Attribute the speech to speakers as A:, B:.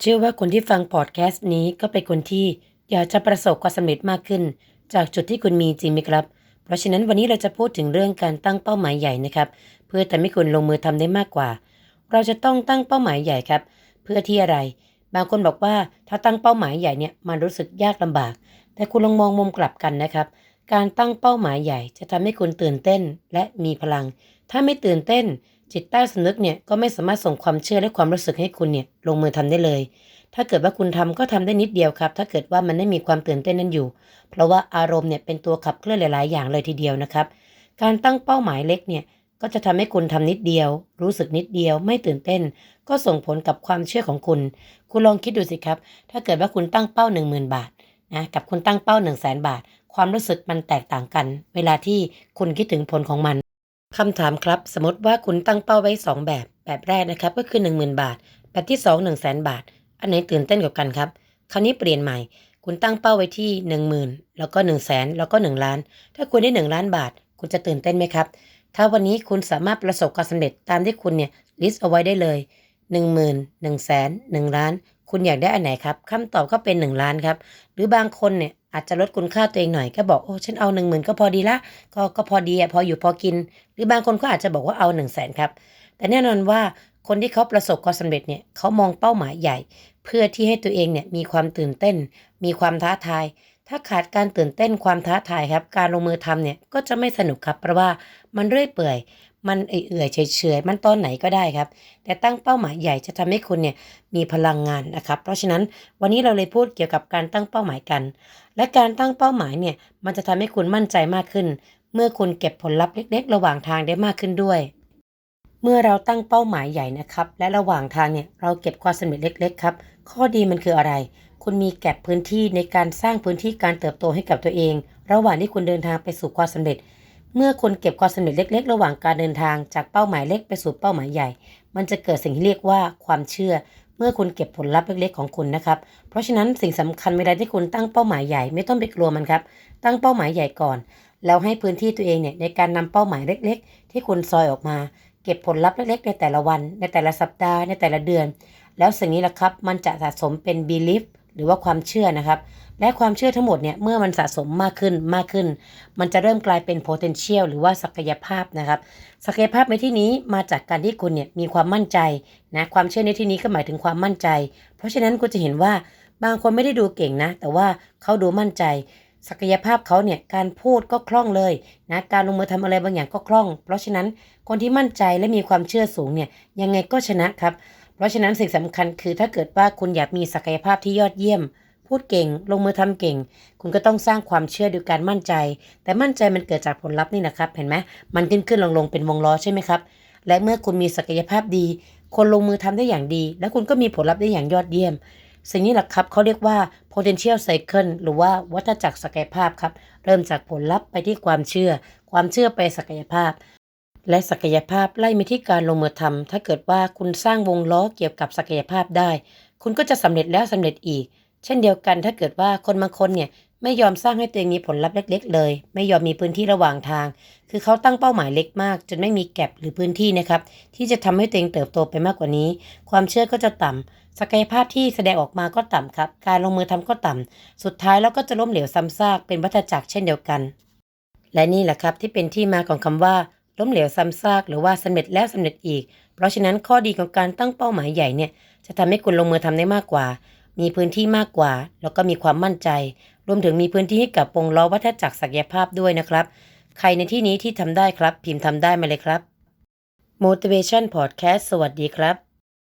A: เชื่อว่าคนที่ฟังพอดแคสต์นี้ก็เป็นคนที่อยากจะประสบความสำเร็จมากขึ้น จากจุดที่คุณมีจริงไหมครับ เพราะฉะนั้นวันนี้เราจะพูดถึงเรื่องการตั้งเป้าหมายใหญ่นะครับ เพื่อทำให้คุณลงมือทำได้มากกว่า เราจะต้องตั้งเป้าหมายใหญ่ครับ เพื่อที่อะไร บางคนบอกว่าถ้าตั้งเป้าหมายใหญ่เนี่ยมันรู้สึกยากลำบาก แต่คุณลองมองมุมกลับกันนะครับ การตั้งเป้าหมายใหญ่จะทำให้คุณตื่นเต้นและมีพลัง ถ้าไม่ตื่นเต้น จิตใต้สำนึกเนี่ยก็ไม่สามารถส่งความเชื่อและความรู้สึกให้คุณเนี่ยลงมือทำได้เลย ถ้าเกิดว่าคุณทำก็ทำได้นิดเดียวครับ ถ้าเกิดว่ามันไม่มีความตื่นเต้นนั้นอยู่ เพราะว่าอารมณ์เนี่ยเป็นตัวขับเคลื่อนหลาย ๆ อย่างเลยทีเดียวนะครับ การตั้งเป้าหมายเล็กเนี่ยก็จะทำให้คุณทำนิดเดียว รู้สึกนิดเดียว ไม่ตื่นเต้น ก็ส่งผลกับความเชื่อของคุณ คุณลองคิดดูสิครับ ถ้าเกิดว่าคุณตั้งเป้า 1 0,000 บาทนะกับคุณตั้งเป้า 1 0 0 0 0แบาท ความรู้สึกมันแตกต่างกัน เวลาที่คุณคิดถึงผลของมัน คำถามครับ สมมติว่าคุณตั้งเป้าไว้ 2 แบบ แบบแรกนะครับก็คือ 10,000 บาท แบบที่ 2 1 0 0 0 0แบาท อันไหนตื่นเต้นกว่ากันครับ คราวนี้เปลี่ยนใหม่ คุณตั้งเป้าไว้ที่ 10,000 แล้วก็ 1 0 0 0 0แสนแล้วก็ 1 ล้าน ถ้าคุณได้ 1 ล้านบาท คุณจะตื่นเต้นไหมครับ ถ้าวันนี้คุณสามารถประสบความสำเร็จตามที่คุณเนี่ยลิสต์เอาไว้ได้เลย 1 0 0 0 0 1 0 0 0 0 1 ล้าน คุณอยากได้อันไหนครับคำตอบก็เป็น 1 ล้านครับ หรือบางคนเนี่ย อาจจะลดคุณค่าตัวเองหน่อยก็บอกโอ้ฉันเอา1 0,000ก็พอดีละก็ก็พอดีอะพออยู่พอกิน หรือบางคนก็อาจจะบอกว่าเอา1 0 0 0 0แสนครับ แต่แน่นอนว่าคนที่เขาประสบความสำเร็จเนี่ยเขามองเป้าหมายใหญ่ เพื่อที่ให้ตัวเองเนี่ยมีความตื่นเต้น มีความท้าทาย ถ้าขาดการตื่นเต้นความท้าทายครับ การลงมือทำเนี่ยก็จะไม่สนุกครับเพราะว่ามันเรื่อยเปื่อย มันเอื่อยๆเฉยๆมันตอนไหนก็ได้ครับ แต่ตั้งเป้าหมายใหญ่จะทำให้คุณเนี่ยมีพลังงานนะครับ เพราะฉะนั้นวันนี้เราเลยพูดเกี่ยวกับการตั้งเป้าหมายกัน และการตั้งเป้าหมายเนี่ยมันจะทำให้คุณมั่นใจมากขึ้น เมื่อคุณเก็บผลลัพธ์เล็ก ๆ ระหว่างทางได้มากขึ้นด้วยเมื่อเราตั้งเป้าหมายใหญ่นะครับ และระหว่างทางเนี่ยเราเก็บความสำเร็จเล็ก ๆ ครับ ข้อดีมันคืออะไร คุณมีแก็บพื้นที่ในการสร้างพื้นที่การเติบโตให้กับตัวเอง ระหว่างที่คุณเดินทางไปสู่ความสำเร็จ เมื่อคุณเก็บความสำเร็จเล็ก ๆ ระหว่างการเดินทางจากเป้าหมายเล็กไปสู่เป้าหมายใหญ่ มันจะเกิดสิ่งที่เรียกว่าความเชื่อ เมื่อคุณเก็บผลลัพธ์เล็ก ๆ ของคุณนะครับ เพราะฉะนั้นสิ่งสำคัญเวลาที่คุณตั้งเป้าหมายใหญ่ไม่ต้องไปกลัวมันครับ ตั้งเป้าหมายใหญ่ก่อน แล้วให้พื้นที่ตัวเองเนี่ยในการนำเป้าหมายเล็ก ๆ ที่คุณซอยออกมา เก็บผลลัพธ์เล็ก ๆ ในแต่ละวัน ในแต่ละสัปดาห์ในแต่ละเดือน แล้วสิ่งนี้แหละครับ มันจะสะสมเป็น belief หรือว่าความเชื่อนะครับ และความเชื่อทั้งหมดเนี่ยเมื่อมันสะสมมากขึ้นมากขึ้น มันจะเริ่มกลายเป็น potential หรือว่าศักยภาพนะครับศักยภาพในที่นี้มาจากการที่คุณเนี่ยมีความมั่นใจนะความเชื่อในที่นี้ก็หมายถึงความมั่นใจ เพราะฉะนั้นคุณจะเห็นว่าบางคนไม่ได้ดูเก่งนะ แต่ว่าเขาดูมั่นใจ ศักยภาพเขาเนี่ยการพูดก็คล่องเลยนะการลงมือทำอะไรบางอย่างก็คล่อง เพราะฉะนั้นคนที่มั่นใจและมีความเชื่อสูงเนี่ยยังไงก็ชนะครับ เพราะฉะนั้นสิ่งสำคัญคือถ้าเกิดว่าคุณอยากมีศักยภาพที่ยอดเยี่ยม พูดเก่ง ลงมือทำเก่ง คุณก็ต้องสร้างความเชื่อด้วยการมั่นใจ แต่มั่นใจมันเกิดจากผลลัพธ์นี่นะครับ เห็นไหมมันขึ้นขึ้นลงลงเป็นวงล้อใช่ไหมครับ และเมื่อคุณมีศักยภาพดี คนลงมือทำได้อย่างดี และคุณก็มีผลลัพธ์ได้อย่างยอดเยี่ยม สิ่งนี้แหละครับเขาเรียกว่า potential cycle หรือว่าวัฏจักรศักยภาพครับ เริ่มจากผลลัพธ์ไปที่ความเชื่อ ความเชื่อไปศักยภาพและศักยภาพไล่มาที่การลงมือทำถ้าเกิดว่าคุณสร้างวงล้อเกี่ยวกับศักยภาพได้ คุณก็จะสำเร็จแล้วสำเร็จอีก ช่นเดียวกันถ้าเกิดว่าคนบางคนเนี่ยไม่ยอมสร้างให้ตัวเองมีผลลัพธ์เล็ก ๆ เลย ไม่ยอมมีพื้นที่ระหว่างทาง คือเขาตั้งเป้าหมายเล็กมาก จนไม่มีแก็บหรือพื้นที่นะครับที่จะทำให้ตัวเองเติบโตไปมากกว่านี้ ความเชื่อก็จะต่ำศักยภาพที่แสดงออกมาก็ต่ำครับ การลงมือทำก็ต่ำสุดท้ายแล้วก็จะล้มเหลวซ้ำซากเป็นวัฏจักรเช่นเดียวกัน และนี่แหละครับที่เป็นที่มาของคำว่า ล้มเหลวซ้ำซากหรือว่าสำเร็จแล้วสำเร็จอีก เพราะฉะนั้นข้อดีของการตั้งเป้าหมายใหญ่เนี่ยจะทำให้คุณลงมือทำได้มากกว่า มีพื้นที่มากกว่า แล้วก็มีความมั่นใจ รวมถึงมีพื้นที่ให้กับวงล้อวัฏจักรศักยภาพด้วยนะครับ ใครในที่นี้ที่ทำได้ครับ พิมพ์ทำได้มาเลยครับ motivation podcast สวัสดีครับ